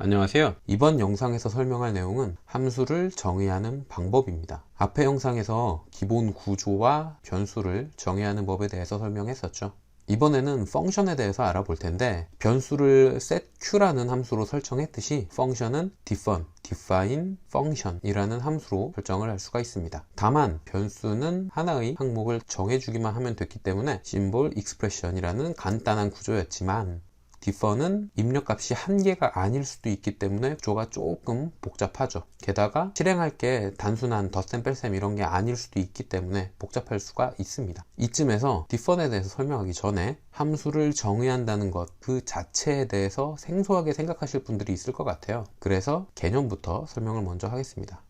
안녕하세요. 이번 영상에서 설명할 내용은 함수를 정의하는 방법입니다. 앞의 영상에서 기본 구조와 변수를 정의하는 법에 대해서 설명했었죠. 이번에는 펑션에 대해서 알아볼 텐데 변수를 setQ라는 함수로 설정했듯이 펑션은 define, define function이라는 함수로 설정을 할 수가 있습니다. 다만 변수는 하나의 항목을 정해주기만 하면 됐기 때문에 symbol expression이라는 간단한 구조였지만 디퍼는 입력값이 한 개가 아닐 수도 있기 때문에 구조가 조금 복잡하죠. 게다가 실행할 게 단순한 덧셈 뺄셈 이런 게 아닐 수도 있기 때문에 복잡할 수가 있습니다. 이쯤에서 디퍼에 대해서 설명하기 전에 함수를 정의한다는 것 그 자체에 대해서 생소하게 생각하실 분들이 있을 것 같아요. 그래서 개념부터 설명을 먼저 하겠습니다.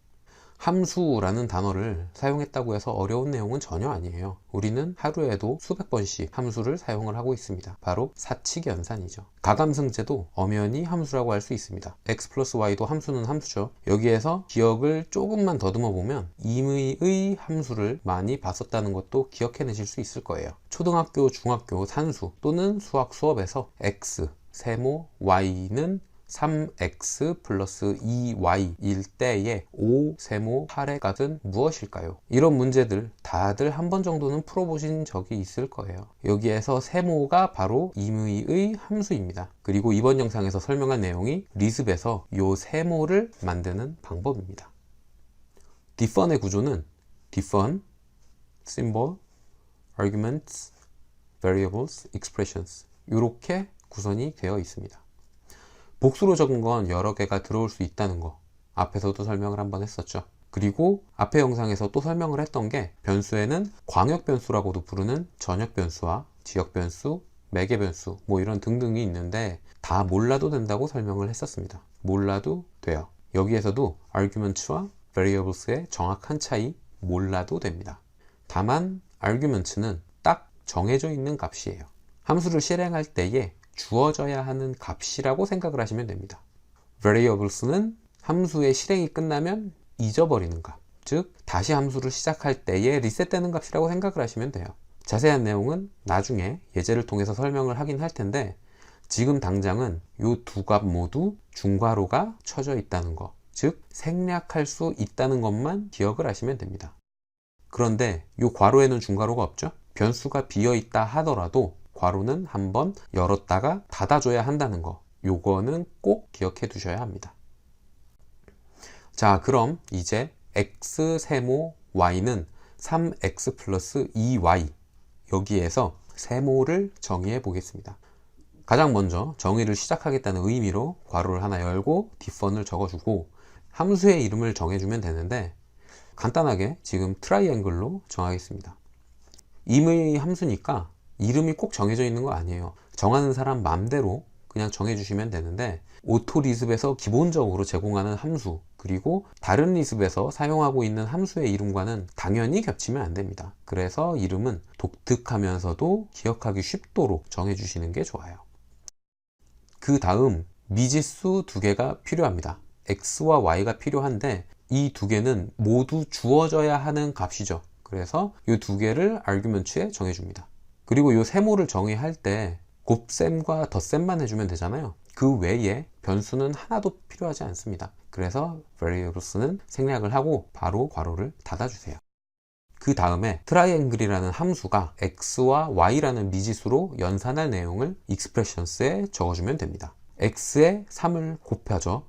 함수라는 단어를 사용했다고 해서 어려운 내용은 전혀 아니에요. 우리는 하루에도 수백 번씩 함수를 사용을 하고 있습니다. 바로 사칙 연산이죠. 가감승제도 엄연히 함수라고 할 수 있습니다. x 플러스 y도 함수는 함수죠. 여기에서 기억을 조금만 더듬어 보면 임의의 함수를 많이 봤었다는 것도 기억해내실 수 있을 거예요. 초등학교, 중학교 산수 또는 수학 수업에서 x, 세모, y는 3x 플러스 2y일 때의 5 세모 8의 값은 무엇일까요? 이런 문제들 다들 한 번 정도는 풀어보신 적이 있을 거예요. 여기에서 세모가 바로 임의의 함수입니다. 그리고 이번 영상에서 설명한 내용이 리습에서 이 세모를 만드는 방법입니다. differ의 구조는 differ, symbol, arguments, variables, expressions 이렇게 구성이 되어 있습니다. 복수로 적은 건 여러 개가 들어올 수 있다는 거 앞에서도 설명을 한번 했었죠. 그리고 앞에 영상에서 또 설명을 했던 게 변수에는 광역 변수라고도 부르는 전역 변수와 지역 변수, 매개 변수 뭐 이런 등등이 있는데 다 몰라도 된다고 설명을 했었습니다. 몰라도 돼요. 여기에서도 arguments와 variables의 정확한 차이 몰라도 됩니다. 다만 arguments는 딱 정해져 있는 값이에요. 함수를 실행할 때에 주어져야 하는 값이라고 생각을 하시면 됩니다. variables는 함수의 실행이 끝나면 잊어버리는 값, 즉 다시 함수를 시작할 때에 리셋되는 값이라고 생각을 하시면 돼요. 자세한 내용은 나중에 예제를 통해서 설명을 하긴 할 텐데 지금 당장은 이 두 값 모두 중괄호가 쳐져 있다는 것, 즉 생략할 수 있다는 것만 기억을 하시면 됩니다. 그런데 이 괄호에는 중괄호가 없죠? 변수가 비어 있다 하더라도 괄호는 한번 열었다가 닫아줘야 한다는 거. 요거는 꼭 기억해 두셔야 합니다. 자 그럼 이제 x 세모 y는 3x 플러스 2y 여기에서 세모를 정의해 보겠습니다. 가장 먼저 정의를 시작하겠다는 의미로 괄호를 하나 열고 뒷선을 적어주고 함수의 이름을 정해주면 되는데 간단하게 지금 트라이앵글로 정하겠습니다. 임의 함수니까 이름이 꼭 정해져 있는 거 아니에요. 정하는 사람 맘대로 그냥 정해주시면 되는데 오토 리습에서 기본적으로 제공하는 함수 그리고 다른 리습에서 사용하고 있는 함수의 이름과는 당연히 겹치면 안 됩니다. 그래서 이름은 독특하면서도 기억하기 쉽도록 정해주시는 게 좋아요. 그 다음 미지수 두 개가 필요합니다. x와 y가 필요한데 이 두 개는 모두 주어져야 하는 값이죠. 그래서 이 두 개를 argument에 정해줍니다. 그리고 이 세모를 정의할 때 곱셈과 덧셈만 해주면 되잖아요. 그 외에 변수는 하나도 필요하지 않습니다. 그래서 variables는 생략을 하고 바로 괄호를 닫아주세요. 그 다음에 트라이앵글이라는 함수가 x와 y라는 미지수로 연산할 내용을 expressions에 적어주면 됩니다. x에 3을 곱하죠.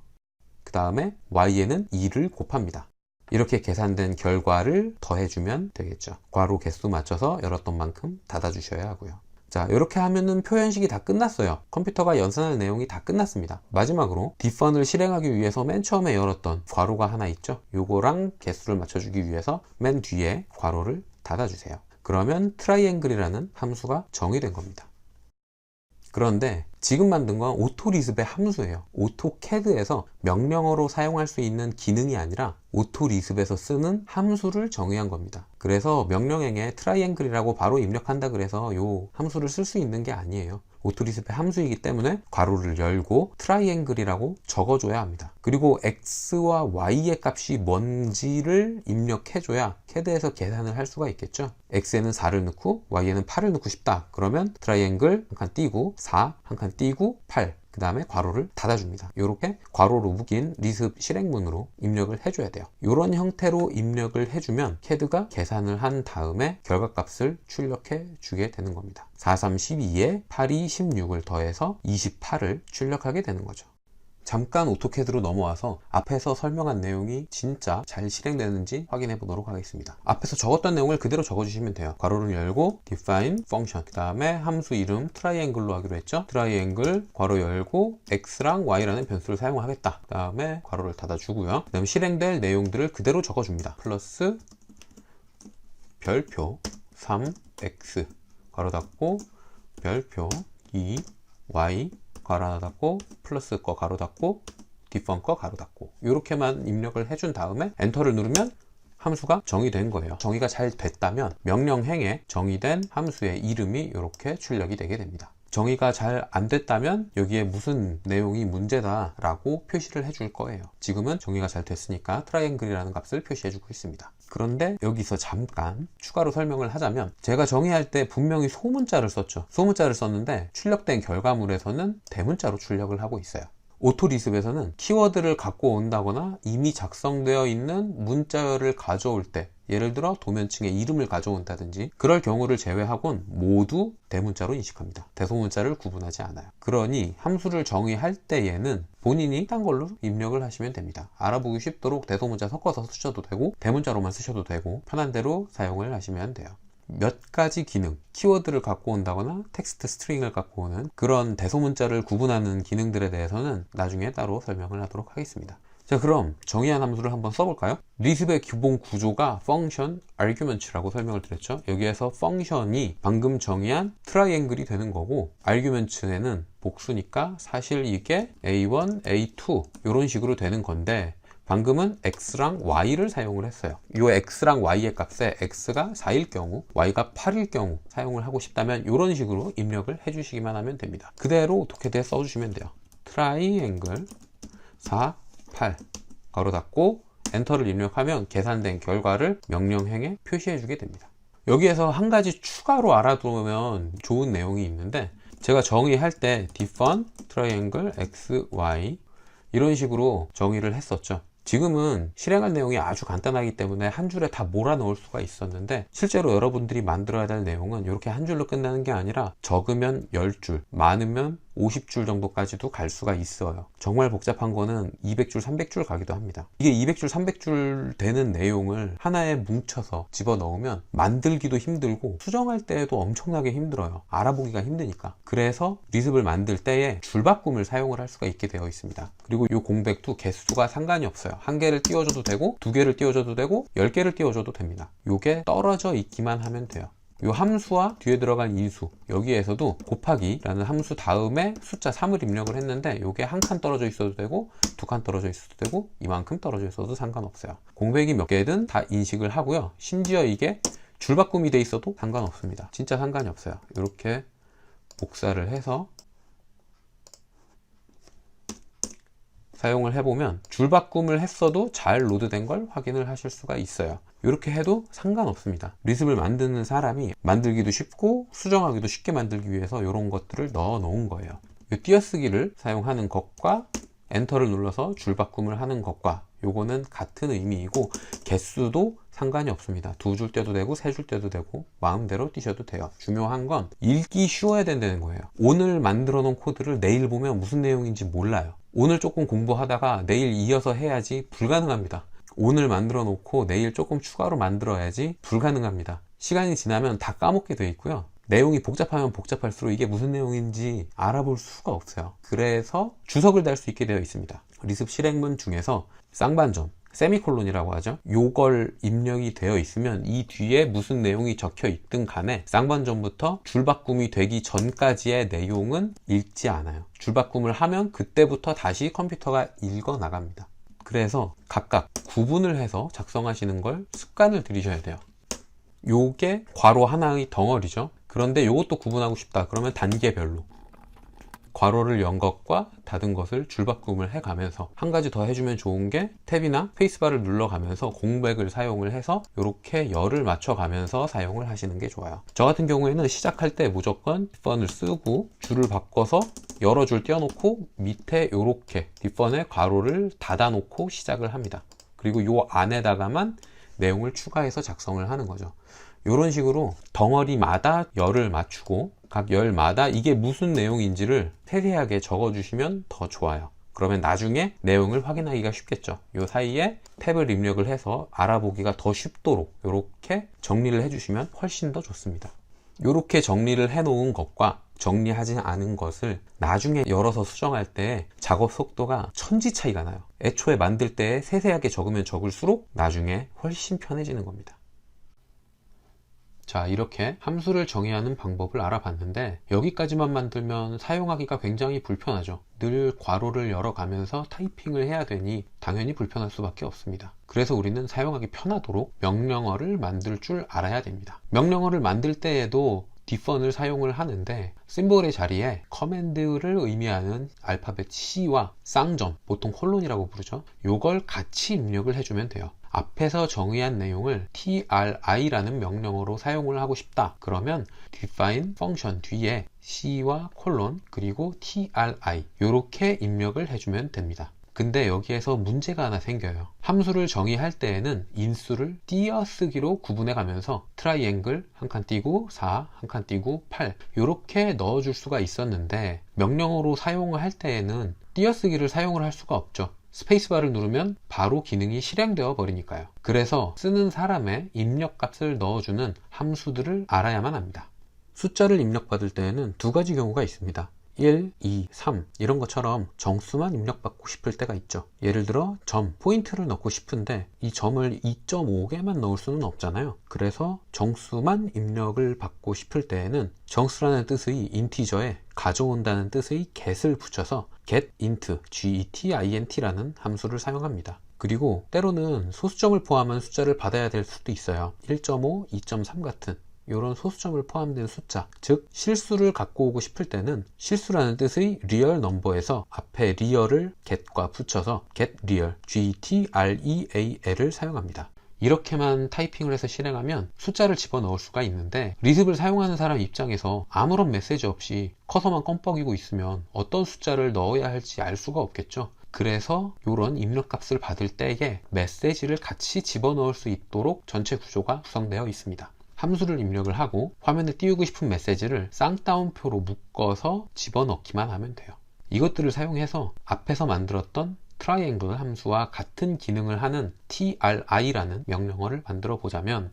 그 다음에 y에는 2를 곱합니다. 이렇게 계산된 결과를 더해주면 되겠죠. 괄호 개수 맞춰서 열었던 만큼 닫아주셔야 하고요. 자 이렇게 하면은 표현식이 다 끝났어요. 컴퓨터가 연산할 내용이 다 끝났습니다. 마지막으로 디펀을 실행하기 위해서 맨 처음에 열었던 괄호가 하나 있죠. 요거랑 개수를 맞춰주기 위해서 맨 뒤에 괄호를 닫아주세요. 그러면 트라이앵글이라는 함수가 정의된 겁니다. 그런데 지금 만든 건 오토리습의 함수예요. 오토캐드에서 명령어로 사용할 수 있는 기능이 아니라 오토리습에서 쓰는 함수를 정의한 겁니다. 그래서 명령행에 트라이앵글이라고 바로 입력한다 그래서 요 함수를 쓸 수 있는 게 아니에요. 오토리습의 함수이기 때문에 괄호를 열고 트라이앵글이라고 적어줘야 합니다. 그리고 x와 y의 값이 뭔지를 입력해줘야 캐드에서 계산을 할 수가 있겠죠. x에는 4를 넣고 y에는 8을 넣고 싶다. 그러면 트라이앵글 한 칸 띄고 4, 한 칸 띄고 8. 그그 다음에 괄호를 닫아줍니다. 이렇게 괄호로 묶인 리습 실행문으로 입력을 해줘야 돼요. 이런 형태로 입력을 해주면 CAD가 계산을 한 다음에 결과값을 출력해 주게 되는 겁니다. 43, 12에 82, 16을 더해서 28을 출력하게 되는 거죠. 잠깐 오토캐드로 넘어와서 앞에서 설명한 내용이 진짜 잘 실행되는지 확인해 보도록 하겠습니다. 앞에서 적었던 내용을 그대로 적어주시면 돼요. 괄호를 열고 define function 그 다음에 함수 이름 트라이앵글로 하기로 했죠. 트라이앵글 괄호 열고 x랑 y라는 변수를 사용하겠다. 그 다음에 괄호를 닫아주고요. 그 다음 실행될 내용들을 그대로 적어줍니다. 플러스 별표 3x 괄호 닫고 별표 2 y 괄호 하나 닫고 플러스 거 가로 닫고 디펀 거 가로 닫고 이렇게만 입력을 해준 다음에 엔터를 누르면 함수가 정의된 거예요. 정의가 잘 됐다면 명령행에 정의된 함수의 이름이 이렇게 출력이 되게 됩니다. 정의가 잘 안 됐다면 여기에 무슨 내용이 문제다 라고 표시를 해줄 거예요. 지금은 정의가 잘 됐으니까 트라이앵글이라는 값을 표시해 주고 있습니다. 그런데 여기서 잠깐 추가로 설명을 하자면 제가 정의할 때 분명히 소문자를 썼죠. 소문자를 썼는데 출력된 결과물에서는 대문자로 출력을 하고 있어요. 오토리습에서는 키워드를 갖고 온다거나 이미 작성되어 있는 문자열을 가져올 때 예를 들어 도면층의 이름을 가져온다든지 그럴 경우를 제외하곤 모두 대문자로 인식합니다. 대소문자를 구분하지 않아요. 그러니 함수를 정의할 때에는 본인이 딴 걸로 입력을 하시면 됩니다. 알아보기 쉽도록 대소문자 섞어서 쓰셔도 되고 대문자로만 쓰셔도 되고 편한 대로 사용을 하시면 돼요. 몇 가지 기능, 키워드를 갖고 온다거나 텍스트 스트링을 갖고 오는 그런 대소문자를 구분하는 기능들에 대해서는 나중에 따로 설명을 하도록 하겠습니다. 자 그럼 정의한 함수를 한번 써볼까요? 리습의 기본 구조가 function arguments라고 설명을 드렸죠. 여기에서 function이 방금 정의한 트라이앵글이 되는 거고 arguments에는 복수니까 사실 이게 a1, a2 이런 식으로 되는 건데 방금은 x랑 y를 사용을 했어요. 이 x랑 y의 값에 x가 4일 경우, y가 8일 경우 사용을 하고 싶다면 이런 식으로 입력을 해주시기만 하면 됩니다. 그대로 오토캐드에 써주시면 돼요. 트라이앵글 4, 8 가로 닫고 엔터를 입력하면 계산된 결과를 명령행에 표시해주게 됩니다. 여기에서 한 가지 추가로 알아두면 좋은 내용이 있는데 제가 정의할 때 define triangle x, y 이런 식으로 정의를 했었죠. 지금은 실행할 내용이 아주 간단하기 때문에 한 줄에 다 몰아 넣을 수가 있었는데 실제로 여러분들이 만들어야 될 내용은 이렇게 한 줄로 끝나는 게 아니라 적으면 10줄, 많으면 50줄 정도까지도 갈 수가 있어요. 정말 복잡한 거는 200줄, 300줄 가기도 합니다. 이게 200줄, 300줄 되는 내용을 하나에 뭉쳐서 집어 넣으면 만들기도 힘들고 수정할 때에도 엄청나게 힘들어요. 알아보기가 힘드니까. 그래서 리습을 만들 때에 줄바꿈을 사용을 할 수가 있게 되어 있습니다. 그리고 이 공백도 개수가 상관이 없어요. 한 개를 띄워줘도 되고 두 개를 띄워줘도 되고 열 개를 띄워줘도 됩니다. 이게 떨어져 있기만 하면 돼요. 이 함수와 뒤에 들어간 인수 여기에서도 곱하기라는 함수 다음에 숫자 3을 입력을 했는데 이게 한 칸 떨어져 있어도 되고 두 칸 떨어져 있어도 되고 이만큼 떨어져 있어도 상관없어요. 공백이 몇 개든 다 인식을 하고요. 심지어 이게 줄바꿈이 돼 있어도 상관없습니다. 진짜 상관이 없어요. 이렇게 복사를 해서 사용을 해보면 줄바꿈을 했어도 잘 로드된 걸 확인을 하실 수가 있어요 이렇게 해도 상관없습니다. 리습을 만드는 사람이 만들기도 쉽고 수정하기도 쉽게 만들기 위해서 이런 것들을 넣어 놓은 거예요. 이 띄어쓰기를 사용하는 것과 엔터를 눌러서 줄바꿈을 하는 것과 요거는 같은 의미이고 개수도 상관이 없습니다. 두줄 떼도 되고 세줄 떼도 되고 마음대로 띄셔도 돼요. 중요한 건 읽기 쉬워야 된다는 거예요. 오늘 만들어 놓은 코드를 내일 보면 무슨 내용인지 몰라요. 오늘 조금 공부하다가 내일 이어서 해야지 불가능합니다 오늘 만들어 놓고 내일 조금 추가로 만들어야지 불가능합니다. 시간이 지나면 다 까먹게 돼 있고요. 내용이 복잡하면 복잡할수록 이게 무슨 내용인지 알아볼 수가 없어요. 그래서 주석을 달 수 있게 되어 있습니다. 리습 실행문 중에서 쌍반점 세미콜론이라고 하죠. 요걸 입력이 되어 있으면 이 뒤에 무슨 내용이 적혀 있든 간에 쌍반점부터 줄바꿈이 되기 전까지의 내용은 읽지 않아요. 줄바꿈을 하면 그때부터 다시 컴퓨터가 읽어 나갑니다 그래서 각각 구분을 해서 작성하시는 걸 습관을 들이셔야 돼요. 요게 괄호 하나의 덩어리죠. 그런데 요것도 구분하고 싶다. 그러면 단계별로 괄호를 연 것과 닫은 것을 줄바꿈을 해가면서 한 가지 더 해주면 좋은 게 탭이나 페이스바를 눌러가면서 공백을 사용을 해서 이렇게 열을 맞춰가면서 사용을 하시는 게 좋아요. 저 같은 경우에는 시작할 때 무조건 뒷번을 쓰고 줄을 바꿔서 여러 줄 띄워놓고 밑에 이렇게 뒷번에 괄호를 닫아놓고 시작을 합니다. 그리고 요 안에다가만 내용을 추가해서 작성을 하는 거죠. 이런 식으로 덩어리마다 열을 맞추고 각 열마다 이게 무슨 내용인지를 세세하게 적어주시면 더 좋아요. 그러면 나중에 내용을 확인하기가 쉽겠죠. 이 사이에 탭을 입력을 해서 알아보기가 더 쉽도록 이렇게 정리를 해주시면 훨씬 더 좋습니다. 이렇게 정리를 해 놓은 것과 정리하지 않은 것을 나중에 열어서 수정할 때 작업 속도가 천지 차이가 나요. 애초에 만들 때 세세하게 적으면 적을수록 나중에 훨씬 편해지는 겁니다. 자 이렇게 함수를 정의하는 방법을 알아봤는데 여기까지만 만들면 사용하기가 굉장히 불편하죠. 늘 괄호를 열어가면서 타이핑을 해야 되니 당연히 불편할 수밖에 없습니다. 그래서 우리는 사용하기 편하도록 명령어를 만들 줄 알아야 됩니다. 명령어를 만들 때에도 디펀을 사용을 하는데 심볼의 자리에 커맨드를 의미하는 알파벳 C와 쌍점 보통 콜론이라고 부르죠 요걸 같이 입력을 해주면 돼요 앞에서 정의한 내용을 tri라는 명령어로 사용을 하고 싶다. 그러면 define function 뒤에 c와 콜론 그리고 tri 이렇게 입력을 해주면 됩니다. 근데 여기에서 문제가 하나 생겨요. 함수를 정의할 때에는 인수를 띄어쓰기로 구분해 가면서 트라이앵글 한 칸 띄고 4, 한 칸 띄고 8 이렇게 넣어줄 수가 있었는데 명령어로 사용을 할 때에는 띄어쓰기를 사용을 할 수가 없죠. 스페이스바를 누르면 바로 기능이 실행되어 버리니까요. 그래서 쓰는 사람의 입력값을 넣어주는 함수들을 알아야만 합니다. 숫자를 입력받을 때에는 두 가지 경우가 있습니다. 1, 2, 3 이런 것처럼 정수만 입력받고 싶을 때가 있죠. 예를 들어 점, 포인트를 넣고 싶은데 이 점을 2.5개만 넣을 수는 없잖아요. 그래서 정수만 입력을 받고 싶을 때에는 정수라는 뜻의 인티저에 가져온다는 뜻의 get을 붙여서 getInt, getInt라는 함수를 사용합니다. 그리고 때로는 소수점을 포함한 숫자를 받아야 될 수도 있어요. 1.5, 2.3 같은 이런 소수점을 포함된 숫자, 즉 실수를 갖고 오고 싶을 때는 실수라는 뜻의 real number에서 앞에 real을 get과 붙여서 get real, g-t-r-e-a-l을 사용합니다. 이렇게만 타이핑을 해서 실행하면 숫자를 집어넣을 수가 있는데 리습을 사용하는 사람 입장에서 아무런 메시지 없이 커서만 껌뻑이고 있으면 어떤 숫자를 넣어야 할지 알 수가 없겠죠. 그래서 이런 입력값을 받을 때에 메시지를 같이 집어넣을 수 있도록 전체 구조가 구성되어 있습니다. 함수를 입력을 하고 화면에 띄우고 싶은 메시지를 쌍따옴표로 묶어서 집어넣기만 하면 돼요. 이것들을 사용해서 앞에서 만들었던 트라이앵글 함수와 같은 기능을 하는 tri라는 명령어를 만들어 보자면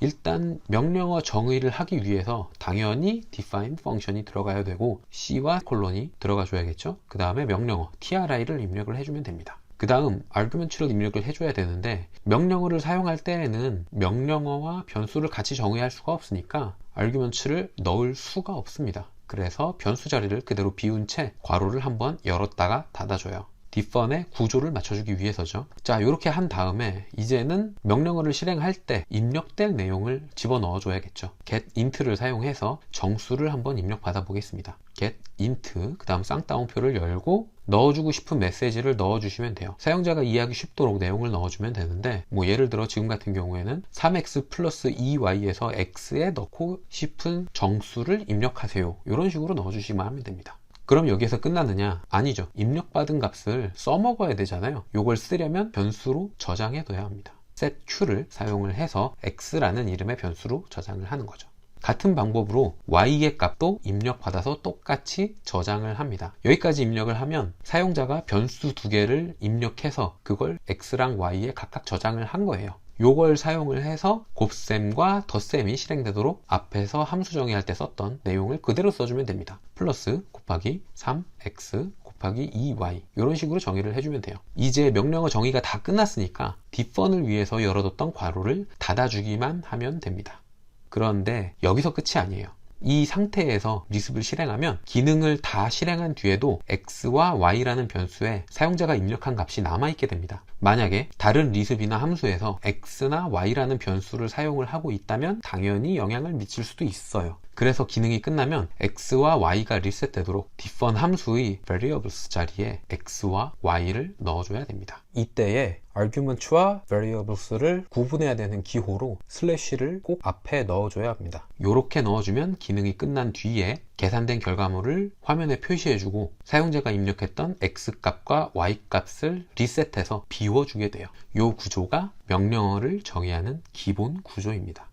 일단 명령어 정의를 하기 위해서 당연히 define 펑션이 들어가야 되고 c와 콜론이 들어가 줘야겠죠 그 다음에 명령어 tri를 입력을 해주면 됩니다 그 다음 argument를 입력을 해줘야 되는데 명령어를 사용할 때에는 명령어와 변수를 같이 정의할 수가 없으니까 argument를 넣을 수가 없습니다. 그래서 변수 자리를 그대로 비운 채 괄호를 한번 열었다가 닫아줘요. 뒷번의 구조를 맞춰주기 위해서죠. 자, 이렇게 한 다음에 이제는 명령어를 실행할 때 입력될 내용을 집어넣어 줘야겠죠. get int를 사용해서 정수를 한번 입력 받아 보겠습니다. get int, 그 다음 쌍따옴표를 열고 넣어주고 싶은 메시지를 넣어주시면 돼요. 사용자가 이해하기 쉽도록 내용을 넣어주면 되는데, 뭐 예를 들어 지금 같은 경우에는 3x 플러스 2y에서 x에 넣고 싶은 정수를 입력하세요. 이런 식으로 넣어주시면 하면 됩니다. 그럼 여기에서 끝나느냐? 아니죠. 입력받은 값을 써먹어야 되잖아요. 이걸 쓰려면 변수로 저장해 둬야 합니다. setQ를 사용을 해서 x라는 이름의 변수로 저장을 하는 거죠. 같은 방법으로 y의 값도 입력받아서 똑같이 저장을 합니다. 여기까지 입력을 하면 사용자가 변수 두 개를 입력해서 그걸 x랑 y에 각각 저장을 한 거예요. 요걸 사용을 해서 곱셈과 덧셈이 실행되도록 앞에서 함수 정의할 때 썼던 내용을 그대로 써주면 됩니다. 플러스 곱하기 3x 곱하기 2y 이런 식으로 정의를 해주면 돼요. 이제 명령어 정의가 다 끝났으니까 뒷번을 위해서 열어뒀던 괄호를 닫아주기만 하면 됩니다. 그런데 여기서 끝이 아니에요. 이 상태에서 리습을 실행하면 기능을 다 실행한 뒤에도 x와 y라는 변수에 사용자가 입력한 값이 남아있게 됩니다. 만약에 다른 리습이나 함수에서 x나 y라는 변수를 사용을 하고 있다면 당연히 영향을 미칠 수도 있어요. 그래서 기능이 끝나면 x와 y가 리셋되도록 different 함수의 variables 자리에 x와 y를 넣어줘야 됩니다. 이때에 arguments와 variables를 구분해야 되는 기호로 슬래시를 꼭 앞에 넣어줘야 합니다. 이렇게 넣어주면 기능이 끝난 뒤에 계산된 결과물을 화면에 표시해주고 사용자가 입력했던 x값과 y값을 리셋해서 비워주게 돼요. 이 구조가 명령어를 정의하는 기본 구조입니다.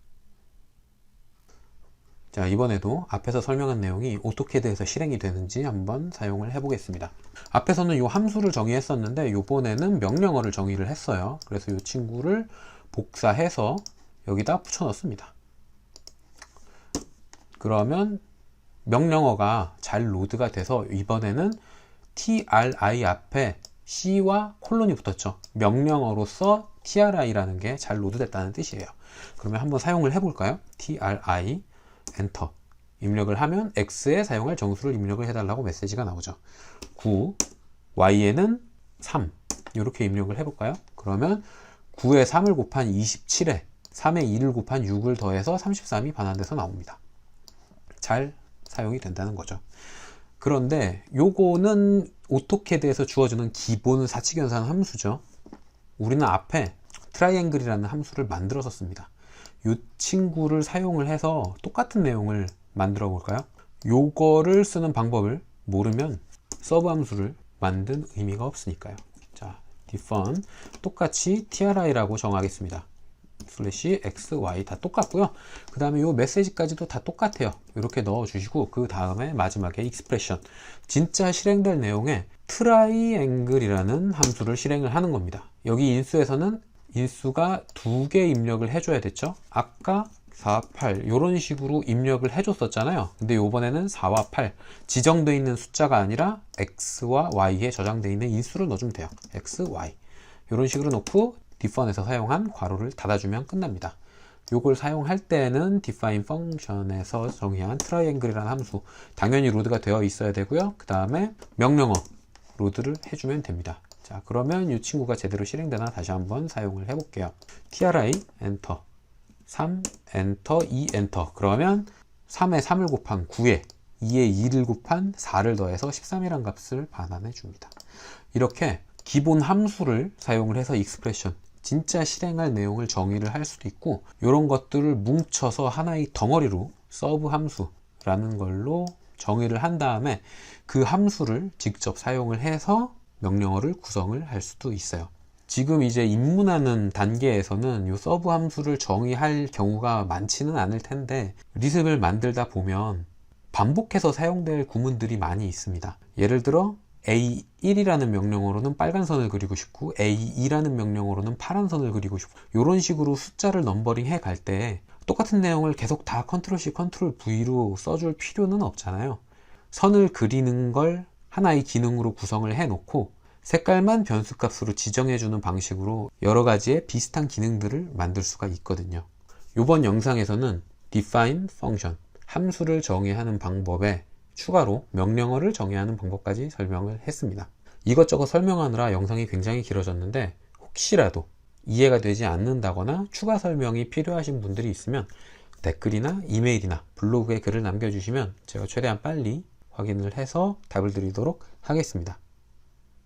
자, 이번에도 앞에서 설명한 내용이 오토캐드에서 실행이 되는지 한번 사용을 해 보겠습니다. 앞에서는 이 함수를 정의했었는데 이번에는 명령어를 정의를 했어요. 그래서 이 친구를 복사해서 여기다 붙여 넣습니다. 그러면 명령어가 잘 로드가 돼서 이번에는 tri 앞에 c와 콜론이 붙었죠. 명령어로서 tri라는 게 잘 로드됐다는 뜻이에요. 그러면 한번 사용을 해볼까요? tri 엔터 입력을 하면 x에 사용할 정수를 입력을 해달라고 메시지가 나오죠. 9 y에는 3 이렇게 입력을 해볼까요? 그러면 9에 3을 곱한 27에 3에 2를 곱한 6을 더해서 33이 반환돼서 나옵니다. 잘 사용이 된다는 거죠. 그런데 요거는 오토캐드에서 주어주는 기본 사칙연산 함수죠. 우리는 앞에 트라이앵글이라는 함수를 만들어서 씁니다 이 친구를 사용을 해서 똑같은 내용을 만들어 볼까요? 요거를 쓰는 방법을 모르면 서브 함수를 만든 의미가 없으니까요. 자, define 똑같이 tri라고 정하겠습니다. 슬래시 x, y 다 똑같고요. 그 다음에 요 메시지까지도 다 똑같아요. 이렇게 넣어 주시고 그 다음에 마지막에 expression 진짜 실행될 내용에 트라이앵글이라는 함수를 실행을 하는 겁니다. 여기 인수에서는 인수가 두 개 입력을 해줘야 됐죠. 아까 4, 8 이런 식으로 입력을 해줬었잖아요. 근데 이번에는 4와 8 지정되어 있는 숫자가 아니라 x와 y에 저장되어 있는 인수를 넣어주면 돼요. x, y 이런 식으로 놓고 define에서 사용한 괄호를 닫아주면 끝납니다. 요걸 사용할 때는 define function에서 정의한 triangle이라는 함수 당연히 로드가 되어 있어야 되고요. 그 다음에 명령어 로드를 해주면 됩니다. 자 그러면 이 친구가 제대로 실행되나 다시 한번 사용을 해 볼게요. tri 엔터. 3 엔터 2 엔터. 그러면 3에 3을 곱한 9에 2에 2를 곱한 4를 더해서 13이란 값을 반환해 줍니다. 이렇게 기본 함수를 사용을 해서 익스프레션 진짜 실행할 내용을 정의를 할 수도 있고 이런 것들을 뭉쳐서 하나의 덩어리로 서브 함수라는 걸로 정의를 한 다음에 그 함수를 직접 사용을 해서 명령어를 구성을 할 수도 있어요. 지금 이제 입문하는 단계에서는 이 서브 함수를 정의할 경우가 많지는 않을 텐데 리습을 만들다 보면 반복해서 사용될 구문들이 많이 있습니다. 예를 들어 A1이라는 명령어로는 빨간 선을 그리고 싶고 A2라는 명령어로는 파란 선을 그리고 싶고 이런 식으로 숫자를 넘버링 해 갈 때 똑같은 내용을 계속 다 컨트롤 C, 컨트롤 V로 써줄 필요는 없잖아요. 선을 그리는 걸 하나의 기능으로 구성을 해 놓고 색깔만 변수값으로 지정해주는 방식으로 여러 가지의 비슷한 기능들을 만들 수가 있거든요. 이번 영상에서는 define function, 함수를 정의하는 방법에 추가로 명령어를 정의하는 방법까지 설명을 했습니다. 이것저것 설명하느라 영상이 굉장히 길어졌는데 혹시라도 이해가 되지 않는다거나 추가 설명이 필요하신 분들이 있으면 댓글이나 이메일이나 블로그에 글을 남겨주시면 제가 최대한 빨리 확인을 해서 답을 드리도록 하겠습니다.